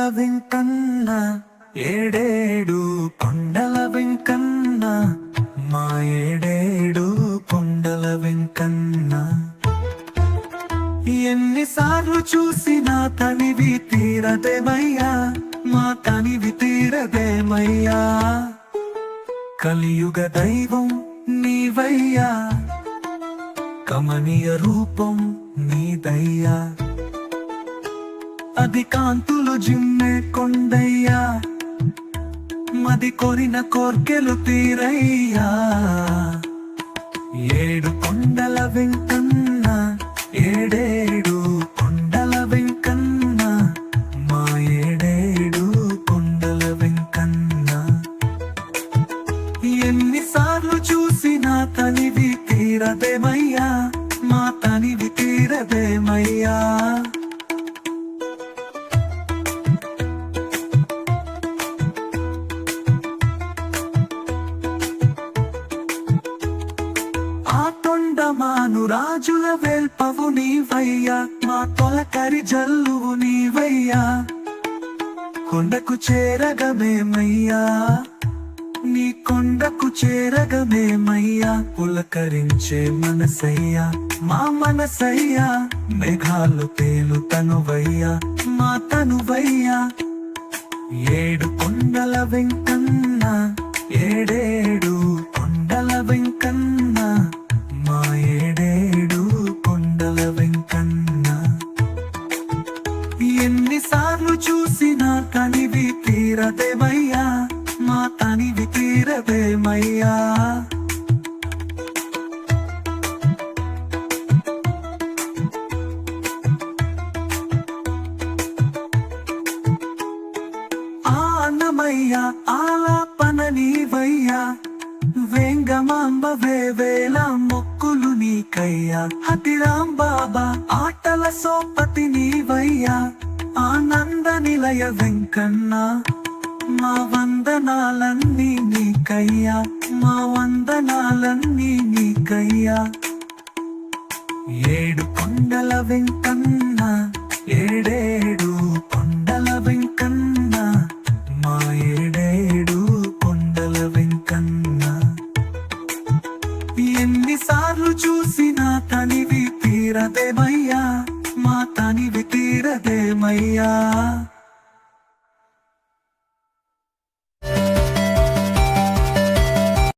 కొండల వెంకన్న ఏడేడు కొండల వెంకన్న మా ఏడేడు కొండల వెంకన్న. ఎన్నిసార్లు చూసినా తనివి తీరదేమయ్యా మా తనివి తీరదేమయ్యా. కలియుగ దైవం నీవయ్యా కమనీయ రూపం నీదయ్యా. అది కాంతులు జిమ్మే కొండయ్యా. మది కొరిన కోర్కెలు తీరయ్యా. ఏడు కొండల వెంకన్న ఏడేడు కొండల వెంకన్న మా ఏడేడు కొండల వెంకన్న. ఎన్నిసార్లు చూసినా తనివి తీరదేమయ్యా మా తనివి తీరదేమయ్యా. రాజుల వెల్పవు నీవయ్యా మా తొలకరి జల్లువు నీవయ్యా. కొండకు చేరగమేమయ్యా నీ కొండకు చేరగమేమయ్యా పులకరించే మనసయ్యా మా మనసయ్యా మేఘాలు తేలు తనువయ్యా మా తనువయ్యా. ఏడు కొండల వెంకన్నా వెంకన్న. ఎన్నిసార్లు చూసినా తనివి తీరదేమయ్యా మా తనివి తీరదేమయ్యా. ఆనమయ్యా ఆలా నీకయ్యా హతిరాం బాబా ఆటల సోపతి నీవయ్యా ఆనంద నిలయ వెంకన్న. మా వందనాలన్నీ నీకయ్యా మా వందనాలన్నీ నీకయ్యా. ఏడు కొండల వెంకన్న తీరదేమయ్యా? మా తనివి తీరదేమయ్యా?